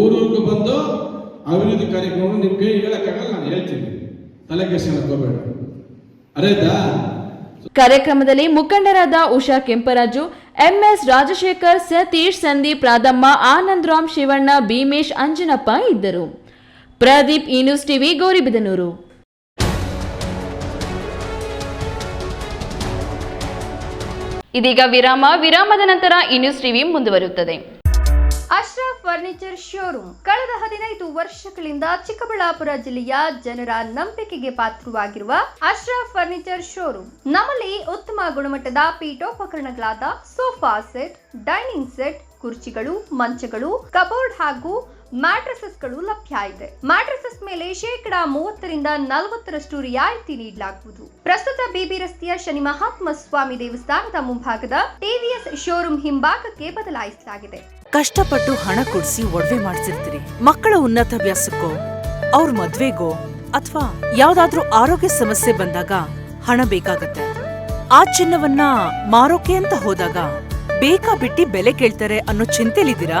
ಊರೂರಿಗೂ ಬಂದು ಅಭಿವೃದ್ಧಿ ಕಾರ್ಯಕ್ರಮ ನಿಮ್ಮ ಕೈ ಹೇಳಕ್ಕಾಗಲ್ಲ, ನಾನು ಹೇಳ್ತೀನಿ. ತಲೆ ಕೆಸಬೇಡ ಅರೇದಾ
ಕಾರ್ಯಕ್ರಮದಲ್ಲಿ ಮುಖಂಡರಾದ ಉಷಾ ಕೆಂಪರಾಜು, ಎಂಎಸ್ ರಾಜಶೇಖರ್, ಸತೀಶ್ ಸಂದೀಪ್ ರಾಧಮ್ಮ, ಆನಂದ್ ರಾಮ್ ಶಿವಣ್ಣ, ಭೀಮೇಶ್ ಅಂಜನಪ್ಪ ಇದ್ದರು. ಪ್ರದೀಪ್ ಈ ನ್ಯೂಸ್ ಟಿವಿ, ಗೌರಿಬಿದನೂರು.
ಇದೀಗ ವಿರಾಮ. ವಿರಾಮದ ನಂತರ ಈ ನ್ಯೂಸ್ ಟಿವಿ ಮುಂದುವರಿಯುತ್ತದೆ.
Ashraf furniture showroom. ಕಳೆದ ಹದಿನೈದು ವರ್ಷಗಳಿಂದ ಚಿಕ್ಕಬಳ್ಳಾಪುರ ಜಿಲ್ಲೆಯ ಜನರ ನಂಬಿಕೆಗೆ ಪಾತ್ರವಾಗಿರುವ ಅಶ್ರಫ್ ಫರ್ನಿಚರ್ ಶೋರೂಮ್. ನಮ್ಮಲ್ಲಿ ಉತ್ತಮ ಗುಣಮಟ್ಟದ ಪೀಠೋಪಕರಣಗಳಾದ ಸೋಫಾ ಸೆಟ್, ಡೈನಿಂಗ್ ಸೆಟ್, ಕುರ್ಚಿಗಳು, ಮಂಚಗಳು, ಕಬೋರ್ಡ್ ಹಾಗೂ ಮ್ಯಾಟ್ರಸಸ್ಗಳು ಲಭ್ಯ ಇದೆ. ಮ್ಯಾಟ್ರಸಸ್ ಮೇಲೆ ಶೇಕಡ ಮೂವತ್ತರಿಂದ ನಲವತ್ತರಷ್ಟು ರಿಯಾಯಿತಿ ನೀಡಲಾಗುವುದು. ಪ್ರಸ್ತುತ ಬಿಬಿ ರಸ್ತೆಯ ಶನಿ ಮಹಾತ್ಮ ಸ್ವಾಮಿ ದೇವಸ್ಥಾನದ ಮುಂಭಾಗದ ಟಿವಿಎಸ್ ಶೋರೂಮ್ ಹಿಂಭಾಗಕ್ಕೆ ಬದಲಾಯಿಸಲಾಗಿದೆ.
ಕಷ್ಟಪಟ್ಟು ಹಣ ಕೊಡಿಸಿ ಒಡವೆ ಮಾಡಿಸಿರ್ತೀರಿ. ಮಕ್ಕಳ ಉನ್ನತ ಉನ್ನತಾಭ್ಯಾಸಕ್ಕೋ ಅವ್ರ ಮದ್ವೆಗೋ, ಅಥವಾ ಯಾವ್ದಾದ್ರೂ ಆರೋಗ್ಯ ಸಮಸ್ಯೆ ಬಂದಾಗ ಹಣ ಬೇಕಾಗತ್ತೆ. ಆ ಚಿನ್ನವನ್ನ ಮಾರೋಕೆ ಅಂತ ಹೋದಾಗ ಬೇಕಾ ಬಿಟ್ಟಿ ಬೆಲೆ ಕೇಳ್ತಾರೆ ಅನ್ನೋ ಚಿಂತೆಲಿದ್ದೀರಾ?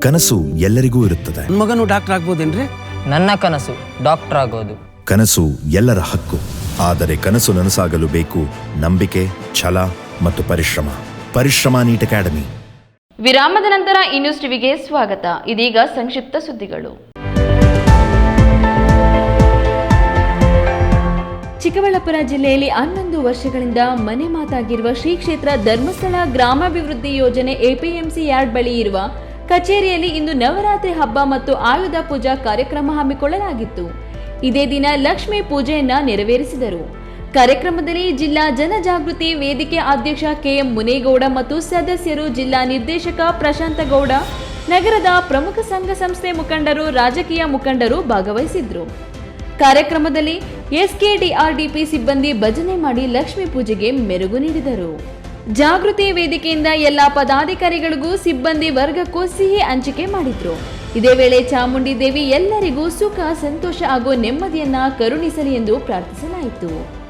ಕನಸು ಎಲ್ಲರಿಗೂ ಇರುತ್ತದೆ.
ಮಗನು ಡಾಕ್ಟರ್ ಆಗ್ಬೋದೇನ್ರಿ? ನನ್ನ ಕನಸು ಡಾಕ್ಟರ್ ಆಗೋದು.
ಕನಸು ಎಲ್ಲರ ಹಕ್ಕು. ಆದರೆ ಕನಸು ನನಸಾಗಲು ಬೇಕು ನಂಬಿಕೆ ಛಲ ಮತ್ತು ಪರಿಶ್ರಮ. ಪರಿಶ್ರಮ ನೀಟ್ ಅಕಾಡೆಮಿ.
ವಿರಾಮದ ನಂತರ ಈ ನ್ಯೂಸ್ ಟಿವಿಗೆ ಸ್ವಾಗತ. ಇದೀಗ ಸಂಕ್ಷಿಪ್ತ ಸುದ್ದಿಗಳು.
ಚಿಕ್ಕಬಳ್ಳಾಪುರ ಜಿಲ್ಲೆಯಲ್ಲಿ ಹನ್ನೊಂದು ವರ್ಷಗಳಿಂದ ಮನೆ ಮಾತಾಗಿರುವ ಶ್ರೀ ಕ್ಷೇತ್ರ ಧರ್ಮಸ್ಥಳ ಗ್ರಾಮಾಭಿವೃದ್ಧಿ ಯೋಜನೆ ಎಪಿಎಂಸಿ ಯಾರ್ಡ್ ಬಳಿ ಇರುವ ಕಚೇರಿಯಲ್ಲಿ ಇಂದು ನವರಾತ್ರಿ ಹಬ್ಬ ಮತ್ತು ಆಯುಧ ಪೂಜಾ ಕಾರ್ಯಕ್ರಮ ಹಮ್ಮಿಕೊಳ್ಳಲಾಗಿತ್ತು. ಇದೇ ದಿನ ಲಕ್ಷ್ಮೀ ಪೂಜೆಯನ್ನ ನೆರವೇರಿಸಿದರು. ಕಾರ್ಯಕ್ರಮದಲ್ಲಿ ಜಿಲ್ಲಾ ಜನಜಾಗೃತಿ ವೇದಿಕೆ ಅಧ್ಯಕ್ಷ ಕೆಎಂ ಮುನೇಗೌಡ ಮತ್ತು ಸದಸ್ಯರು ಜಿಲ್ಲಾ ನಿರ್ದೇಶಕ ಪ್ರಶಾಂತ ಗೌಡ, ನಗರದ ಪ್ರಮುಖ ಸಂಘ ಸಂಸ್ಥೆ ಮುಖಂಡರು, ರಾಜಕೀಯ ಮುಖಂಡರು ಭಾಗವಹಿಸಿದ್ರು. ಕಾರ್ಯಕ್ರಮದಲ್ಲಿ ಎಸ್ಕೆಡಿಆರ್ಡಿಪಿ ಸಿಬ್ಬಂದಿ ಭಜನೆ ಮಾಡಿ ಲಕ್ಷ್ಮೀ ಪೂಜೆಗೆ ಮೆರುಗು ನೀಡಿದರು. ಜಾಗೃತಿ ವೇದಿಕೆಯಿಂದ ಎಲ್ಲ ಪದಾಧಿಕಾರಿಗಳಿಗೂ ಸಿಬ್ಬಂದಿ ವರ್ಗಕ್ಕೂ ಸಿಹಿ ಹಂಚಿಕೆ ಮಾಡಿದ್ರು. ಇದೇ ವೇಳೆ ಚಾಮುಂಡಿ ದೇವಿ ಎಲ್ಲರಿಗೂ ಸುಖ, ಸಂತೋಷ ಹಾಗೂ ನೆಮ್ಮದಿಯನ್ನ ಕರುಣಿಸಲಿ ಎಂದು ಪ್ರಾರ್ಥಿಸಲಾಯಿತು.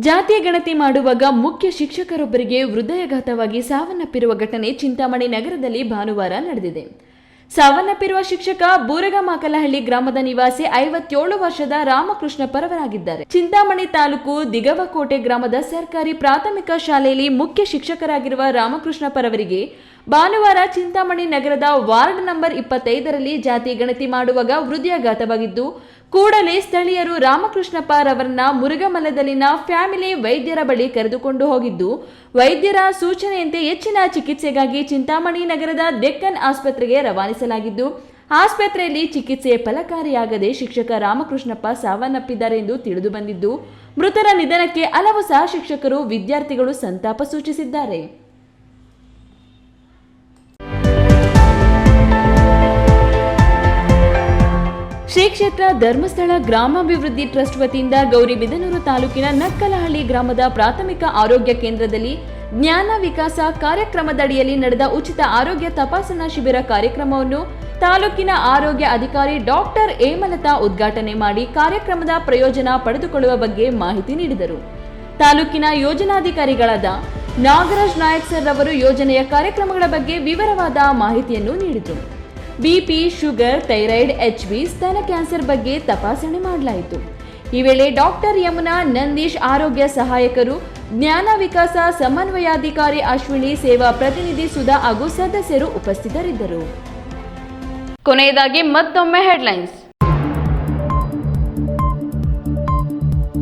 ಜಾತಿಯ ಗಣತಿ ಮಾಡುವಾಗ ಮುಖ್ಯ ಶಿಕ್ಷಕರೊಬ್ಬರಿಗೆ ಹೃದಯಘಾತವಾಗಿ ಸಾವನ್ನಪ್ಪಿರುವ ಘಟನೆ ಚಿಂತಾಮಣಿ ನಗರದಲ್ಲಿ ಭಾನುವಾರ ನಡೆದಿದೆ. ಸಾವನ್ನಪ್ಪಿರುವ ಶಿಕ್ಷಕ ಬೂರಗಮಾಕಲಹಳ್ಳಿ ಗ್ರಾಮದ ನಿವಾಸಿ ಐವತ್ತೇಳು ವರ್ಷದ ರಾಮಕೃಷ್ಣ ಪರವರಾಗಿದ್ದಾರೆ. ಚಿಂತಾಮಣಿ ತಾಲೂಕು ದಿಗವಕೋಟೆ ಗ್ರಾಮದ ಸರ್ಕಾರಿ ಪ್ರಾಥಮಿಕ ಶಾಲೆಯಲ್ಲಿ ಮುಖ್ಯ ಶಿಕ್ಷಕರಾಗಿರುವ ರಾಮಕೃಷ್ಣ ಪರವರಿಗೆ ಭಾನುವಾರ ಚಿಂತಾಮಣಿ ನಗರದ ವಾರ್ಡ್ ನಂಬರ್ ಇಪ್ಪತ್ತೈದರಲ್ಲಿ ಜಾತಿ ಗಣತಿ ಮಾಡುವಾಗ ಹೃದಯಾಘಾತವಾಗಿದ್ದು ಕೂಡಲೇ ಸ್ಥಳೀಯರು ರಾಮಕೃಷ್ಣಪ್ಪ ರವರನ್ನ ಮುರುಘಮಲದಲ್ಲಿನ ಫ್ಯಾಮಿಲಿ ವೈದ್ಯರ ಬಳಿ ಕರೆದುಕೊಂಡು ಹೋಗಿದ್ದು, ವೈದ್ಯರ ಸೂಚನೆಯಂತೆ ಹೆಚ್ಚಿನ ಚಿಕಿತ್ಸೆಗಾಗಿ ಚಿಂತಾಮಣಿ ನಗರದ ಡೆಕ್ಕನ್ ಆಸ್ಪತ್ರೆಗೆ ರವಾನಿಸಲಾಗಿದ್ದು, ಆಸ್ಪತ್ರೆಯಲ್ಲಿ ಚಿಕಿತ್ಸೆ ಫಲಕಾರಿಯಾಗದೆ ಶಿಕ್ಷಕ ರಾಮಕೃಷ್ಣಪ್ಪ ಸಾವನ್ನಪ್ಪಿದ್ದಾರೆ ಎಂದು ತಿಳಿದು ಬಂದಿದ್ದು, ಮೃತರ ನಿಧನಕ್ಕೆ ಹಲವು ಸಹ ಶಿಕ್ಷಕರು ವಿದ್ಯಾರ್ಥಿಗಳು ಸಂತಾಪ ಸೂಚಿಸಿದ್ದಾರೆ. ಶ್ರೀ ಕ್ಷೇತ್ರ ಧರ್ಮಸ್ಥಳ ಗ್ರಾಮಾಭಿವೃದ್ಧಿ ಟ್ರಸ್ಟ್ ವತಿಯಿಂದ ಗೌರಿಬಿದನೂರು ತಾಲೂಕಿನ ನಕ್ಕಲಹಳ್ಳಿ ಗ್ರಾಮದ ಪ್ರಾಥಮಿಕ ಆರೋಗ್ಯ ಕೇಂದ್ರದಲ್ಲಿ ಜ್ಞಾನ ವಿಕಾಸ ಕಾರ್ಯಕ್ರಮದಡಿಯಲ್ಲಿ ನಡೆದ ಉಚಿತ ಆರೋಗ್ಯ ತಪಾಸಣಾ ಶಿಬಿರ ಕಾರ್ಯಕ್ರಮವನ್ನು ತಾಲೂಕಿನ ಆರೋಗ್ಯ ಅಧಿಕಾರಿ ಡಾಕ್ಟರ್ ಹೇಮಲತಾ ಉದ್ಘಾಟನೆ ಮಾಡಿ ಕಾರ್ಯಕ್ರಮದ ಪ್ರಯೋಜನ ಪಡೆದುಕೊಳ್ಳುವ ಬಗ್ಗೆ ಮಾಹಿತಿ ನೀಡಿದರು. ತಾಲೂಕಿನ ಯೋಜನಾಧಿಕಾರಿಗಳಾದ ನಾಗರಾಜ್ ನಾಯಕ್ ಸರ್ ಅವರು ಯೋಜನೆಯ ಕಾರ್ಯಕ್ರಮಗಳ ಬಗ್ಗೆ ವಿವರವಾದ ಮಾಹಿತಿಯನ್ನು ನೀಡಿದರು. BP sugar thyroid H B ಸ್ತನ ಕ್ಯಾನ್ಸರ್ ಬಗ್ಗೆ ತಪಾಸಣೆ ಮಾಡಲಾಯಿತು. ಈ ವೇಳೆ ಡಾಕ್ಟರ್ ಯಮುನಾ, ನಂದೀಶ್ ಆರೋಗ್ಯ ಸಹಾಯಕರು, ಜ್ಞಾನ ವಿಕಾಸ ಸಮನ್ವಯಾಧಿಕಾರಿ ಅಶ್ವಿನಿ, ಸೇವಾ ಪ್ರತಿನಿಧಿ ಸುಧಾ ಹಾಗೂ ಸದಸ್ಯರು ಉಪಸ್ಥಿತರಿದ್ದರು.
ಕೊನೆಯದಾಗಿ ಮತ್ತೊಮ್ಮೆ ಹೆಡ್ಲೈನ್ಸ್.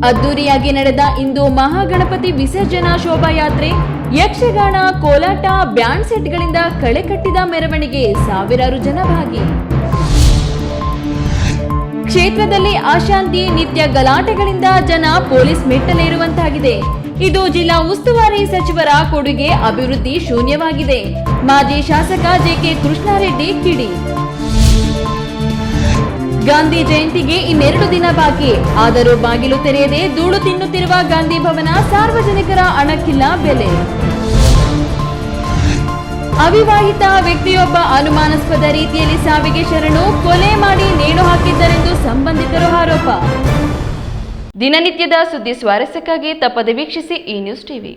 ಅದ್ದೂರಿಯಾಗಿ ನಡೆದ ಇಂದು ಮಹಾಗಣಪತಿ ವಿಸರ್ಜನಾ ಶೋಭಾಯಾತ್ರೆ ಯಕ್ಷಗಾನ, ಕೋಲಾಟ, ಬ್ಯಾಂಡ್ ಸೆಟ್ಗಳಿಂದ ಕಳೆ ಕಟ್ಟಿದ ಮೆರವಣಿಗೆ ಸಾವಿರಾರು ಜನ ಭಾಗಿ ಕ್ಷೇತ್ರದಲ್ಲಿ ಅಶಾಂತಿ, ನಿತ್ಯ ಗಲಾಟೆಗಳಿಂದ ಜನ ಪೊಲೀಸ್ ಮೆಟ್ಟಲೇರುವಂತಾಗಿದೆ. ಇದು ಜಿಲ್ಲಾ ಉಸ್ತುವಾರಿ ಸಚಿವರ ಕೊಡುಗೆ ಅಭಿವೃದ್ಧಿ ಶೂನ್ಯವಾಗಿದೆ. ಮಾಜಿ ಶಾಸಕ ಜೆಕೆ ಕೃಷ್ಣಾರೆಡ್ಡಿ ಕಿಡಿ. ಗಾಂಧಿ ಜಯಂತಿಗೆ ಇನ್ನೆರಡು ದಿನ ಬಾಕಿ. ಆದರೂ ಬಾಗಿಲು ತೆರೆಯದೆ ಧೂಳು ತಿನ್ನುತ್ತಿರುವ ಗಾಂಧಿ ಭವನ ಸಾರ್ವಜನಿಕರ ಅಣಕ್ಕಿಲ್ಲ ಬೆಲೆ. ಅವಿವಾಹಿತ ವ್ಯಕ್ತಿಯೊಬ್ಬ ಅನುಮಾನಾಸ್ಪದ ರೀತಿಯಲ್ಲಿ ಸಾವಿಗೆ ಶರಣು, ಕೊಲೆ ಮಾಡಿ ನೇಣು ಹಾಕಿದ್ದರೆಂದು ಸಂಬಂಧಿಕರು ಆರೋಪ.
ದಿನನಿತ್ಯದ ಸುದ್ದಿ ಸ್ವಾರಸ್ಯಕ್ಕಾಗಿ ತಪ್ಪದೆ ವೀಕ್ಷಿಸಿ ಈ ನ್ಯೂಸ್ ಟಿವಿ.